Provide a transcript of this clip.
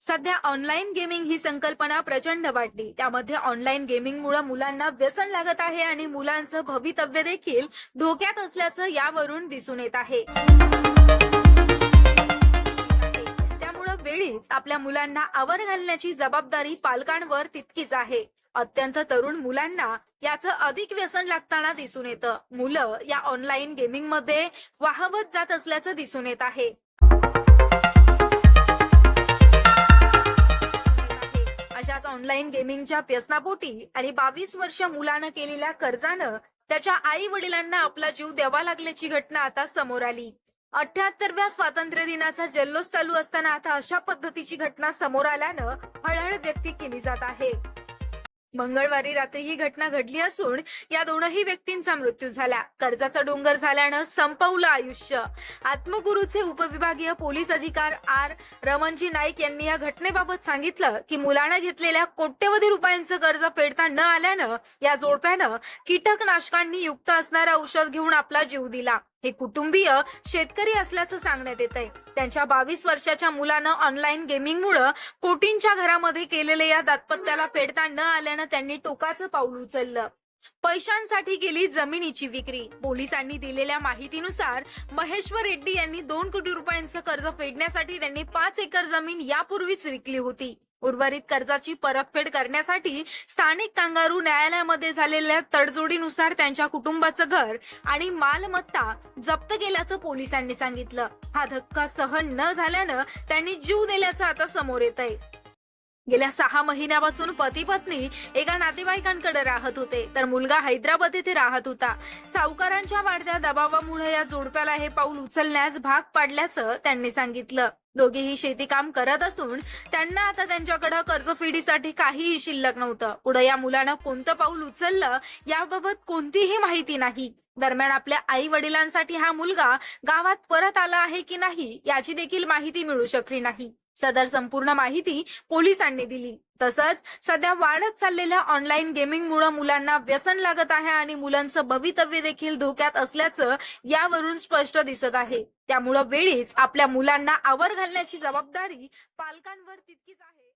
सध्या online gaming ही संकल्पना प्रचंड वाढली. त्यामध्ये ऑनलाईन गेमिंगमुळे मुलांना व्यसन लागत आहे आणि मुलांचं भवितव्य देखील धोक्यात असल्याचं यावरून दिसून येत आहे. त्यामुळं वेळीच आपल्या मुलांना आवर घालण्याची जबाबदारी पालकांवर तितकीच आहे. अत्यंत तरुण मुलांना याचं अधिक व्यसन लागताना दिसून येतं. मुलं या ऑनलाईन गेमिंगमध्ये वाहवत जात असल्याचं दिसून येत आहे. ऑनलाईन गेमिंगच्या व्यसनापोटी आणि बावीस वर्ष मुलानं केलेल्या कर्जानं त्याच्या आई वडिलांना आपला जीव द्यावा लागल्याची घटना आता समोर आली. अठ्याहत्तरव्या स्वातंत्र्य दिनाचा जल्लोष चालू असताना आता अशा पद्धतीची घटना समोर आल्यानं हळहळ व्यक्ती केली जात आहे. मंगळवारी रात्री ही घटना घडली असून या दोनही व्यक्तींचा मृत्यू झाला. कर्जाचा डोंगर झाल्यानं संपवलं आयुष्य. आत्मगुरूचे उपविभागीय पोलीस अधिकार आर. रमणजी नाईक यांनी या घटनेबाबत सांगितलं की मुलानं घेतलेल्या कोट्यवधी रुपयांचं कर्ज फेडता न आल्यानं या जोडप्यानं कीटकनाशकांनी युक्त असणारं औषध घेऊन आपला जीव दिला. हे कुटुंबीय शेतकरी असल्याचं सांगण्यात येत आहे त्यांच्या बावीस वर्षाच्या मुलानं ऑनलाईन गेमिंगमुळे कोटींच्या घरामध्ये केलेल्या या दातपत्याला फेडता न आल्यानं त्यांनी टोकाचं पाऊल उचललं. पैशांसाठी केली जमिनीची विक्री. पोलिसांनी दिलेल्या माहितीनुसार महेश्वर रेड्डी यांनी दोन कोटी रुपयांचं कर्ज फेडण्यासाठी त्यांनी पाच एकर जमीन यापूर्वीच विकली होती. उर्वरित कर्जाची परतफेड करण्यासाठी स्थानिक कांगारू न्यायालयामध्ये झालेल्या तडजोडीनुसार त्यांच्या कुटुंबाचं घर आणि मालमत्ता जप्त केल्याचं पोलिसांनी सांगितलं. हा धक्का सहन न झाल्यानं त्यांनी जीव दिल्याचं आता समोर येत आहे गेल्या सहा महिन्यापासून पती पत्नी एका नातेवाईकांकडे राहत होते तर मुलगा हैदराबाद येथे राहत होता. सावकारांच्या वाढत्या दबावामुळे या जोडप्याला हे पाऊल उचलण्यास भाग पाडल्याचं त्यांनी सांगितलं. दोघेही शेती काम करत असून त्यांना आता त्यांच्याकडे कर्जफेडीसाठी काहीही शिल्लक नव्हतं. पुढे या मुलानं कोणतं पाऊल उचललं याबाबत कोणतीही माहिती नाही. दरम्यान आपल्या आई वडिलांसाठी हा मुलगा गावात परत आला आहे की नाही याची देखील माहिती मिळू शकली नाही. सदर संपूर्ण माहिती पोलिसांनी दिली. तसंच सध्या वाढत चाललेल्या ऑनलाईन गेमिंगमुळे मुलांना व्यसन लागत आहे आणि मुलांचं भवितव्य देखील धोक्यात असल्याचं यावरून स्पष्ट दिसत आहे. त्यामुळं वेळीच आपल्या मुलांना आवर घालण्याची जबाबदारी पालकांवर तितकीच आहे.